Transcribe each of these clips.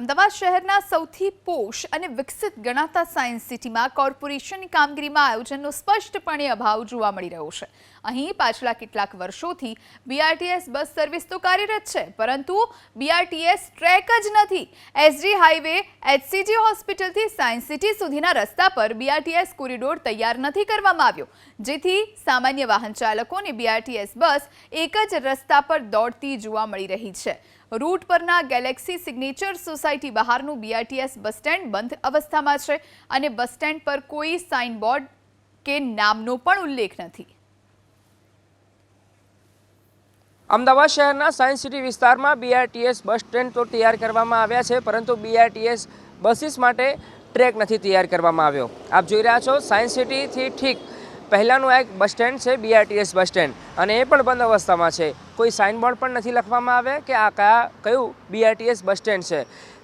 અમદાવાદ શહેરના સૌથી પોષ અને વિકસિત ગણાતા સાયન્સ સિટીમાં કોર્પોરેશનની કામગીરીમાં આયોજનનો સ્પષ્ટપણે અભાવ જોવા મળી રહ્યો છે. અહીં પાછલા કેટલાક વર્ષોથી બીઆરટીએસ બસ સર્વિસ તો કાર્યરત છે, પરંતુ બીઆરટીએસ ટ્રેક જ નથી. એસજી હાઈવે એચસીજી હોસ્પિટલથી સાયન્સ સિટી સુધીના રસ્તા પર બીઆરટીએસ કોરિડોર તૈયાર નથી કરવામાં આવ્યો, જેથી સામાન્ય વાહન ચાલકોને બીઆરટીએસ બસ એક જ રસ્તા પર દોડતી જોવા મળી રહી છે. રૂટ પરના ગેલેક્સી સિગ્નેચર સોસાયટી બહારનું બીઆરટીએસ બસ સ્ટેન્ડ બંધ અવસ્થામાં છે અને બસ સ્ટેન્ડ પર કોઈ સાઇન બોર્ડ કે નામનો પણ ઉલ્લેખ નથી. અમદાવાદ શહેરના સાયન્સ સિટી વિસ્તારમાં બીઆરટીએસ બસ સ્ટેન્ડ તો તૈયાર કરવામાં આવ્યા છે, પરંતુ બીઆરટીએસ બસીસ માટે ટ્રેક નથી તૈયાર કરવામાં આવ્યો. આપ જોઈ રહ્યા છો સાયન્સ સિટીથી ઠીક પહેલાંનું એક બસ સ્ટેન્ડ છે બીઆરટીએસ બસ સ્ટેન્ડ. અને એ પણ બંધ અવસ્થામાં છે. કોઈ સાઇનબોર્ડ પણ નથી લખવામાં આવે કે આ કયા, કયું બીઆરટીએસ બસ સ્ટેન્ડ છે.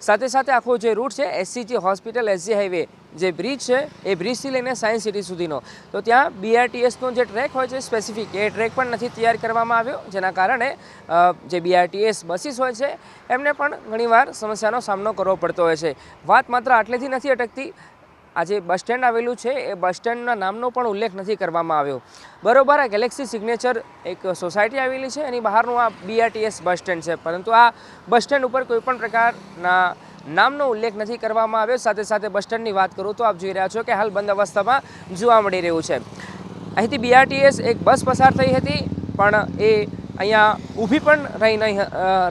સાથે સાથે આખો જે રૂટ છે એસસીજી હોસ્પિટલ એસજી હાઈવે જે બ્રિજ છે, એ બ્રિજથી લઈને સાયન્સ સિટી સુધીનો. તો ત્યાં બીઆરટીએસનો જે ટ્રેક હોય છે સ્પેસિફિક એ ટ્રેક પણ નથી તૈયાર કરવામાં આવ્યો, જેના કારણે જે બીઆરટીએસ બસીસ હોય છે, એમને પણ ઘણીવાર સમસ્યાનો સામનો કરવો પડતો હોય છે. વાત માત્ર આટલેથી નથી અટકતી આ જે બસ સ્ટેન્ડ આવેલું છે. એ બસ સ્ટેન્ડના નામનો પણ ઉલ્લેખ નથી કરવામાં આવ્યો. બરોબર, આ ગેલેક્સી સિગ્નેચર એક સોસાયટી આવેલી છે. એની બહારનું આ બીઆરટીએસ બસ સ્ટેન્ડ છે. પરંતુ આ બસ સ્ટેન્ડ ઉપર કોઈપણ પ્રકારના નામનો ઉલ્લેખ નથી કરવામાં આવ્યો. સાથે સાથે બસ સ્ટેન્ડની વાત કરું તો આપ જોઈ રહ્યા છો કે હાલ બંધ અવસ્થામાં જોવા મળી રહ્યું છે. અહીંથી બીઆરટીએસ એક બસ પસાર થઈ હતી, પણ એ અહીંયા ઊભી પણ રહી નહીં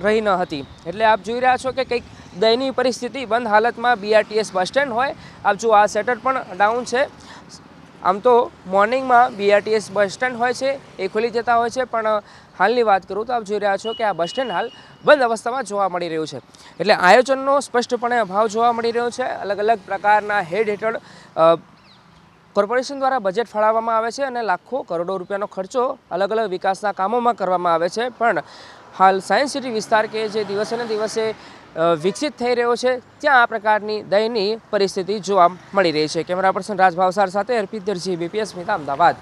રહી ન હતી. એટલે આપ જોઈ રહ્યા છો કે કંઈક દયનીય પરિસ્થિતિ બંધ હાલતમાં બીઆરટીએસ બસ સ્ટેન્ડ હોય. આપ જો આ શટર પણ ડાઉન છે. આમ તો મોર્નિંગમાં બીઆરટીએસ બસ સ્ટેન્ડ હોય છે, એ ખુલી જતા હોય છે, પણ હાલની વાત કરું તો આપ જોઈ રહ્યા છો કે આ બસ સ્ટેન્ડ હાલ બંધ અવસ્થામાં જોવા મળી રહ્યું છે. એટલે આયોજનનો સ્પષ્ટપણે અભાવ જોવા મળી રહ્યો છે. અલગ અલગ પ્રકારના હેડ હેઠળ કોર્પોરેશન દ્વારા બજેટ ફાળવવામાં આવે છે અને લાખો કરોડો રૂપિયાનો ખર્ચો અલગ અલગ વિકાસના કામોમાં કરવામાં આવે છે. પણ હાલ સાયન્સ સિટી વિસ્તાર કે જે દિવસે ને દિવસે વિકસિત થઈ રહ્યો છે, ત્યાં આ પ્રકારની દયનીય પરિસ્થિતિ જોવા મળી રહી છે. કેમેરા પર્સન રાજ સાથે અર્પિત દરજી બીપીએસ મિતા અમદાવાદ.